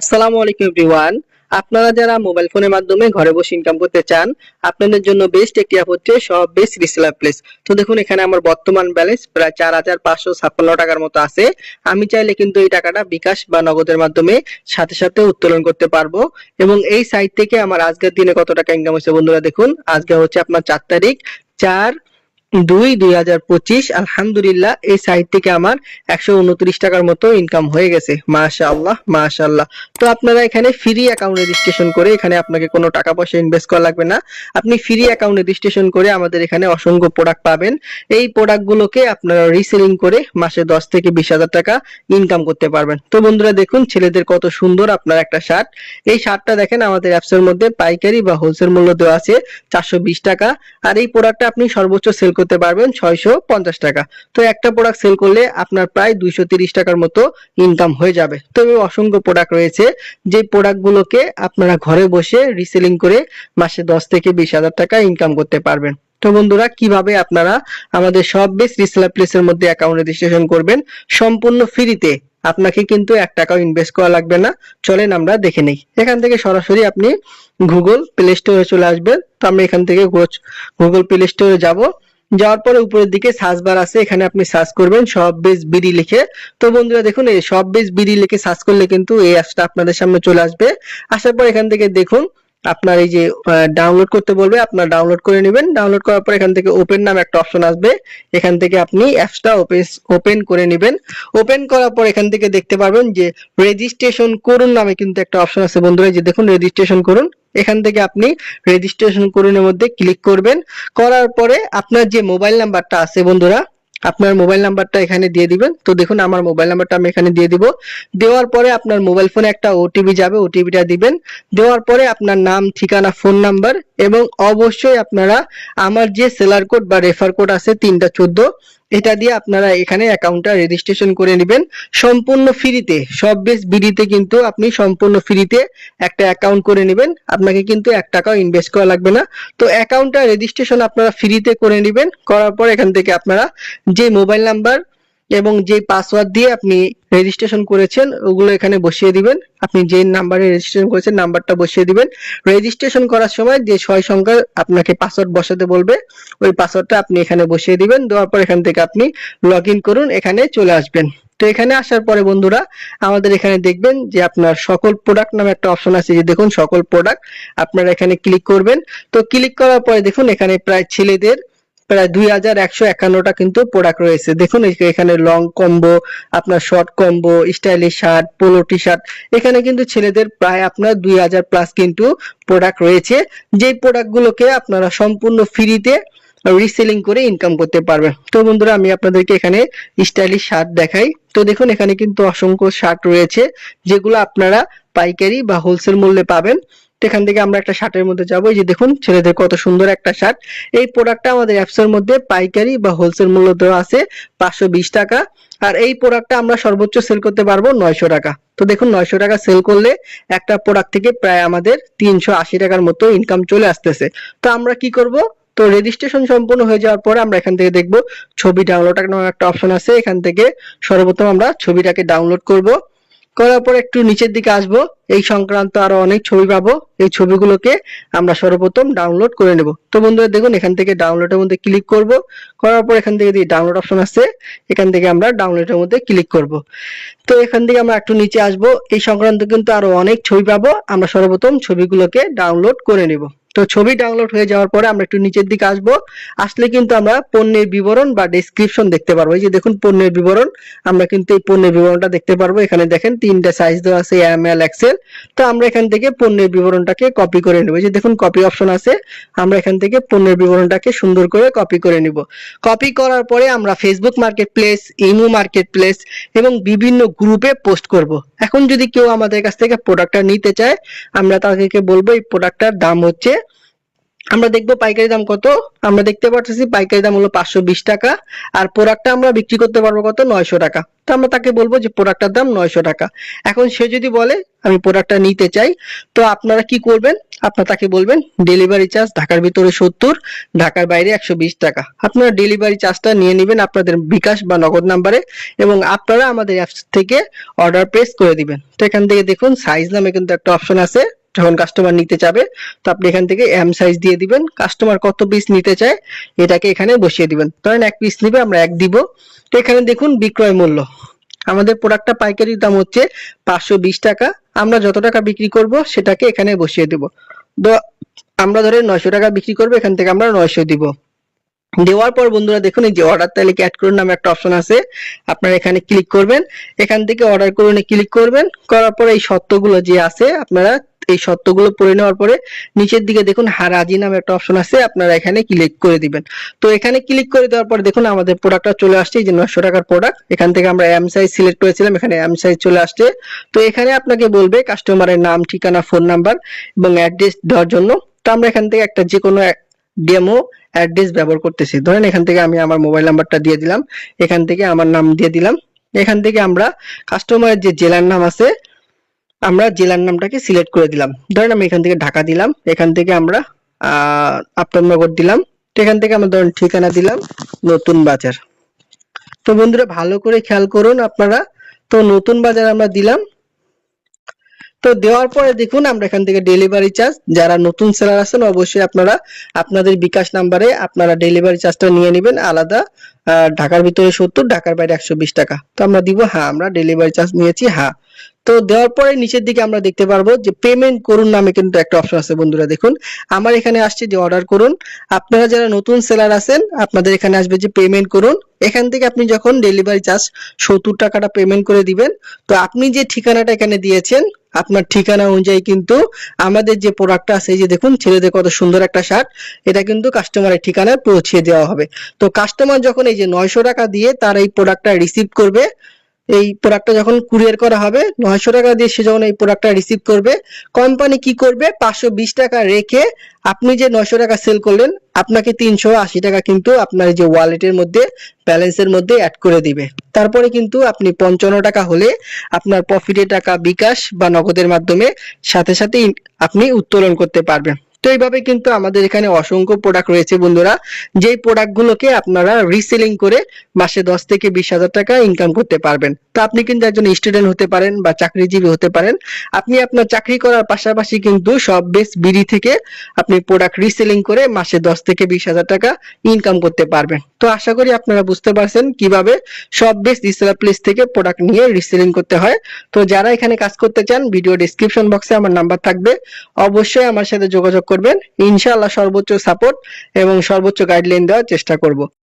আসসালামু আলাইকুম এভরিওয়ান। আপনারা যারা মোবাইল ফোনের মাধ্যমে ঘরে বসে ইনকাম করতে চান, আপনাদের জন্য বেস্ট একটি অ্যাপ হচ্ছে সব বেস্ট রিসেলার প্লেস তো দেখুন, এখানে আমার বর্তমান ব্যালেন্স প্রায় চার হাজার পাঁচশো ছাপ্পান্ন টাকার মতো আছে। আমি চাইলে কিন্তু এই টাকাটা বিকাশ বা নগদের মাধ্যমে সাথে সাথে উত্তোলন করতে পারব। এবং এই সাইট থেকে আমার আজকের দিনে কত টাকা ইনকাম হচ্ছে বন্ধুরা দেখুন। আজকে হচ্ছে আপনার চার তারিখ, চার দুই দুই হাজার পঁচিশ, আলহামদুলিল্লাহ, এই সাইট থেকে আমার একশো উনত্রিশ টাকার মতো ইনকাম হয়ে গেছে। মাশা আল্লাহ মাশা আল্লাহ তো আপনারা এখানে ফ্রি অ্যাকাউন্ট রেজিস্ট্রেশন করে এখানে আপনাকে কোনো টাকা পয়সা ইনভেস্ট করা লাগবে না। আপনি ফ্রি অ্যাকাউন্ট রেজিস্ট্রেশন করে আমাদের এখানে অসংখ্য প্রোডাক্ট পাবেন। এই প্রোডাক্ট গুলোকে আপনারা রিসেলিং করে মাসে দশ থেকে বিশ হাজার টাকা ইনকাম করতে পারবেন। তো বন্ধুরা দেখুন, ছেলেদের কত সুন্দর আপনার একটা শার্ট এই শার্টটা দেখেন, আমাদের অ্যাপস এর মধ্যে পাইকারি বা হোলসেল মূল্য দেওয়া আছে চারশো বিশ টাকা। আর এই প্রোডাক্টটা আপনি সর্বোচ্চ সেল করতে পারবেন ছয়শো পঞ্চাশ টাকা। তো একটা প্রোডাক্ট সেল করলে আপনার প্রায় দুইশো তিরিশ টাকার মতো ইনকাম হয়ে যাবে। তবে অসংখ্য প্রোডাক্ট রয়েছে। যে প্রোডাক্ট গুলোকে আপনারা ঘরে বসে রিসেলিং করে মাসে দশ থেকে বিশ হাজার টাকা ইনকাম করতে পারবেন। তো বন্ধুরা, কীভাবে আপনারা আমাদের সব বেস্ট রিসেলার প্লেসের মধ্যে অ্যাকাউন্ট রেজিস্ট্রেশন করবেন? সম্পূর্ণ ফ্রিতে আপনাকে কিন্তু এক টাকাও ইনভেস্ট করা লাগবে না। চলেন আমরা দেখে নেই। এখান থেকে সরাসরি আপনি গুগল প্লে স্টোরে চলে আসবেন। তো আমরা এখান থেকে গুগল প্লে স্টোরে যাব। যাওয়ার পরে উপরের দিকে সার্চ বার আছে, এখানে আপনি সার্চ করবেন সব বেস বিডি লিখে। তো বন্ধুরা দেখুন, এই সব বেস বিডি লিখে সার্চ করলে কিন্তু এই অ্যাপসটা আপনাদের সামনে চলে আসবে। আসার পর এখান থেকে দেখুন আপনার এই যে ডাউনলোড করতে বলবে, আপনার ডাউনলোড করে নেবেন। ডাউনলোড করার পর এখান থেকে ওপেন নাম একটা অপশন আসবে। এখান থেকে আপনি অ্যাপসটা ওপেন করে নেবেন। ওপেন করার পর এখান থেকে দেখতে পারবেন যে রেজিস্ট্রেশন করুন নামে কিন্তু একটা অপশন আছে বন্ধুরা। যে দেখুন রেজিস্ট্রেশন করুন। এখান থেকে আপনি রেজিস্ট্রেশন করুনের মধ্যে ক্লিক করবেন। করার পরে আপনার যে মোবাইল নাম্বারটা আছে বন্ধুরা আপনার মোবাইল নাম্বারটা এখানে দিয়ে দিবেন। তো দেখুন, আমার মোবাইল নাম্বারটা আমি এখানে দিয়ে দিব। দেওয়ার পরে আপনার মোবাইল ফোনে একটা ওটিপি যাবে ওটিপিটা দিবেন। দেওয়ার পরে আপনার নাম, ঠিকানা ফোন নাম্বার এবং অবশ্যই আপনারা আমার যে সেলার কোড বা রেফার কোড আছে তিনটা চোদ্দ এটা দিয়ে আপনারা এখানে অ্যাকাউন্টটা রেজিস্ট্রেশন করে নেবেন। সম্পূর্ণ ফ্রিতে সব বেশ বিডিতে কিন্তু আপনি সম্পূর্ণ ফ্রিতে একটা অ্যাকাউন্ট করে নেবেন। আপনাকে কিন্তু এক টাকাও ইনভেস্ট করা লাগবে না। তো অ্যাকাউন্টটা রেজিস্ট্রেশন আপনারা ফ্রিতে করে নেবেন। করার পর এখান থেকে আপনারা যে মোবাইল নাম্বার এবং যে পাসওয়ার্ড দিয়ে আপনি রেজিস্ট্রেশন করেছেন, ওগুলো এখানে বসিয়ে দিবেন। আপনি যে নাম্বারে রেজিস্ট্রেশন করেছেন নাম্বারটা বসিয়ে দিবেন। রেজিস্ট্রেশন করার সময় যে ছয় সংখ্যার আপনাকে পাসওয়ার্ড বসাতে বলবে, ওই পাসওয়ার্ডটা আপনি এখানে বসিয়ে দিবেন। দেওয়ার পর এখান থেকে আপনি লগ করুন, এখানে চলে আসবেন। তো এখানে আসার পরে বন্ধুরা, আমাদের এখানে দেখবেন যে আপনার সকল প্রোডাক্ট নামে একটা অপশন আছে। যে দেখুন, সকল প্রোডাক্ট আপনারা এখানে ক্লিক করবেন। তো ক্লিক করার পরে দেখুন, এখানে প্রায় ছেলেদের প্রায় দুই হাজার একশো একান্নটা কিন্তু প্রোডাক্ট রয়েছে। দেখুন এখানে লং কম্বো আপনার short combo stylish shirt polo T shirt এখানে কিন্তু ছেলেদের প্রায় আপনার দুই হাজার প্লাস কিন্তু প্রোডাক্ট রয়েছে। যে প্রোডাক্টগুলোকে আপনারা সম্পূর্ণ ফ্রিতে রিসেলিং করে ইনকাম করতে পারবেন। তো বন্ধুরা, আমি আপনাদেরকে এখানে স্টাইলিশ শার্ট দেখাই। তো দেখুন, এখানে কিন্তু অসংখ্য শার্ট রয়েছে, যেগুলো আপনারা পাইকারি বা হোলসেল মূল্যে পাবেন। এখান থেকে আমরা একটা শার্টের মধ্যে যাব। এই যে দেখুন, ছেলেদের কত সুন্দর একটা শার্ট। এই প্রোডাক্টটা আমাদের অ্যাপস এর মধ্যে পাইকারি বা হোলসেল মূল্য দেওয়া আছে পাঁচশো বিশ টাকা। আর এই প্রোডাক্টটা আমরা সর্বোচ্চ সেল করতে পারব নয়শো টাকা। তো দেখুন, নয়শো টাকা সেল করলে একটা প্রোডাক্ট থেকে প্রায় আমাদের তিনশো আশি টাকার মতো ইনকাম চলে আসতেছে। তো আমরা কি করব? তো রেজিস্ট্রেশন সম্পূর্ণ হয়ে যাওয়ার পরে আমরা এখান থেকে দেখব ছবি ডাউনলোড একটা অপশন আছে। এখান থেকে সর্বপ্রথম আমরা ছবিটাকে ডাউনলোড করব। করার পর একটু নিচের দিকে আসব। এই সংক্রান্ত আরও অনেক ছবি পাবো। এই ছবিগুলোকে আমরা সর্বপ্রথম ডাউনলোড করে নেব। তো বন্ধুরা, দেখুন, এখান থেকে ডাউনলোডের মধ্যে ক্লিক করব। করার পর এখান থেকে ডাউনলোড অপশন আছে, এখান থেকে আমরা ডাউনলোডের মধ্যে ক্লিক করব। তো এখান থেকে আমরা একটু নিচে আসব। এই সংক্রান্ত কিন্তু আরও অনেক ছবি পাবো। আমরা সর্বপ্রথম ছবিগুলোকে ডাউনলোড করে নেব। তো ছবি ডাউনলোড হয়ে যাওয়ার পরে আমরা একটু নিচের দিকে আসব। আসলে কিন্তু আমরা পণ্যের বিবরণ বা ডেসক্রিপশন দেখতে পারব। এই যে দেখুন, পণ্যের বিবরণ। আমরা কিন্তু এই পণ্যের বিবরণটা দেখতে পারব। এখানে দেখেন, তিনটা সাইজ দেওয়া আছে এম এল এক্সেল তো আমরা এখান থেকে পণ্যের বিবরণটাকে কপি করে নেব। এই যে দেখুন কপি অপশন আছে। আমরা এখান থেকে পণ্যের বিবরণটাকে সুন্দর করে কপি করে নিব। কপি করার পরে আমরা Facebook marketplace imo marketplace এবং বিভিন্ন গ্রুপে পোস্ট করব। এখন যদি কেউ আমাদের কাছ থেকে প্রোডাক্টটা নিতে চায়, আমরা তাদেরকে বলব এই প্রোডাক্টটার দাম হচ্ছে আমরা দেখব পাইকারি দাম কত? আমরা দেখতে পাচ্ছি পাইকারি দাম হলো পাঁচশো বিশ টাকা, আর প্রোডাক্টটা আমরা বিক্রি করতে পারব কত? নয়শো টাকা। তো আমরা তাকে বলব যে প্রোডাক্টটার দাম নয়শো টাকা। এখন সে যদি বলে, আমি প্রোডাক্টটা নিতে চাই তো আপনারা কি করবেন? আপনারা তাকে বলবেন ডেলিভারি চার্জ ঢাকার ভিতরে সত্তর, ঢাকার বাইরে একশো বিশ টাকা। আপনারা ডেলিভারি চার্জটা নিয়ে নেবেন আপনাদের বিকাশ বা নগদ নাম্বারে, এবং আপনারা আমাদের অ্যাপস থেকে অর্ডার প্লেস করে দিবেন। তো এখান থেকে দেখুন সাইজ নামে কিন্তু একটা অপশন আছে। যখন কাস্টমার নিতে চাবে, তো আপনি এখান থেকে এম সাইজ দিয়ে দিবেন। কাস্টমার কত পিস নিতে চায়, এটাকে এখানে বসিয়ে দিবেন। ধরেন এক পিস নিবে, আমরা এক দিব। তো এখানে দেখুন বিক্রয় মূল্য। আমাদের প্রোডাক্টটা পাইকারি দাম হচ্ছে পাঁচশো বিশ টাকা। আমরা যত টাকা বিক্রি করব, সেটাকে এখানে বসিয়ে দেব। আমরা ধরেন নয়শো টাকা বিক্রি করব, এখান থেকে আমরা নয়শো দিব। দেওয়ার পর বন্ধুরা দেখুন, এই যে অর্ডার তালিকা অ্যাড করুন নামে একটা অপশন আছে। আপনারা এখানে ক্লিক করবেন। এখান থেকে অর্ডার করুন ক্লিক করবেন। করার পর এই সত্যগুলো যে আছে, আপনারা এই সত্যগুলো পড়ে নেওয়ার পরে নিচের দিকে দেখুন, হারাজি নামে একটা অপশন আছে, আপনারা এখানে ক্লিক করে দিবেন। তো এখানে ক্লিক করে দেওয়ার পর দেখুন, আমাদের প্রোডাক্টটা চলে আসছে, এই যে নশো টাকার প্রোডাক্ট এখান থেকে আমরা এম সাইজ সিলেক্ট করেছিলাম, এখানে এম সাইজ চলে আসছে। তো এখানে আপনাকে বলবে কাস্টমারের নাম, ঠিকানা ফোন নাম্বার এবং অ্যাড্রেস দেওয়ার জন্য। তো আমরা এখান থেকে একটা যে কোনো ডেমো অ্যাড্রেস ব্যবহার করতেছি। ধরেন এখান থেকে আমি আমার মোবাইল নাম্বারটা দিয়ে দিলাম। এখান থেকে আমার নাম দিয়ে দিলাম। এখান থেকে আমরা কাস্টমারের যে জেলার নাম আছে, আমরা জেলার নামটাকে সিলেক্ট করে দিলাম। ধরেন আমি এখান থেকে ঢাকা দিলাম। এখান থেকে আমরা আফতাবনগর দিলাম। এখান থেকে আমরা ধরেন ঠিকানা দিলাম নতুন বাজার। তো বন্ধুরা, ভালো করে খেয়াল করুন আপনারা। তো নতুন বাজার আমরা দিলাম। তো দেওয়ার পরে দেখুন, আমরা এখান থেকে ডেলিভারি চার্জ যারা নতুন সেলার আছেন, অবশ্যই আপনারা আপনাদের বিকাশ নাম্বারে আপনারা ডেলিভারি চার্জটা নিয়ে নেবেন, আলাদা ঢাকার ভিতরে সত্তর, ঢাকার বাইরে একশো বিশ টাকা। তো আমরা দিব হ্যাঁ আমরা ডেলিভারি চার্জ নিয়েছি হ্যাঁ। তো দেওয়ার পরে নিচের দিকে আমরা দেখতে পারব যে পেমেন্ট করুন নামে কিন্তু একটা অপশন আছে, বন্ধুরা, দেখুন। আমার এখানে আসছে যে অর্ডার করুন। আপনারা যারা নতুন সেলার আছেন, আপনাদের এখানে আসবে যে পেমেন্ট করুন। এখান থেকে আপনি যখন ডেলিভারি চার্জ সত্তর টাকাটা পেমেন্ট করে দিবেন, তো আপনি যে ঠিকানাটা এখানে দিয়েছেন আপনার ঠিকানা অনুযায়ী কিন্তু আমাদের যে প্রোডাক্টটা আছে, এই যে দেখুন, ছেলেদের কত সুন্দর একটা শার্ট এটা কিন্তু কাস্টমারের ঠিকানায় পৌঁছে দেওয়া হবে। তো কাস্টমার যখন এই যে নয়শো টাকা দিয়ে তার এই প্রোডাক্টটা রিসিভ করবে এই প্রোডাক্টটা যখন কুরিয়ার করা হবে, নয়শো টাকা দিয়ে সে যখন এই প্রোডাক্টটা রিসিভ করবে কোম্পানি কি করবে? পাঁচশো বিশ টাকা রেখে আপনি যে নয়শো টাকা সেল করলেন, আপনাকে তিনশো আশি টাকা কিন্তু আপনার যে ওয়ালেটের মধ্যে ব্যালেন্সের মধ্যে অ্যাড করে দিবে। তারপরে কিন্তু আপনি পঞ্চান্ন টাকা হলে আপনার প্রফিটের টাকা বিকাশ বা নগদের মাধ্যমে সাথে সাথে আপনি উত্তোলন করতে পারবেন। তো এইভাবে কিন্তু আমাদের এখানে অসংখ্য প্রোডাক্ট রয়েছে বন্ধুরা। যেই প্রোডাক্টগুলোকে আপনারা রিসেলিং করে মাসে দশ থেকে বিশ হাজার টাকা ইনকাম করতে পারবেন। তো আপনি কিন্তু একজন স্টুডেন্ট হতে পারেন বা চাকরিজীবী হতে পারেন। আপনি আপনার চাকরি করার পাশাপাশি কিন্তু সব বেস বিডি থেকে আপনি প্রোডাক্ট রিসেলিং করে মাসে দশ থেকে বিশ হাজার টাকা ইনকাম করতে পারবেন। তো আশা করি আপনারা বুঝতে পারছেন কীভাবে সব বেস রিসেলার প্লেস থেকে প্রোডাক্ট নিয়ে রিসেলিং করতে হয়। তো যারা এখানে কাজ করতে চান ভিডিও ডিসক্রিপশন বক্সে আমার নাম্বার থাকবে। অবশ্যই আমার সাথে যোগাযোগ করবেন। ইনশাল্লাহ সর্বোচ্চ সাপোর্ট এবং সর্বোচ্চ গাইডলাইন দেওয়ার চেষ্টা করব।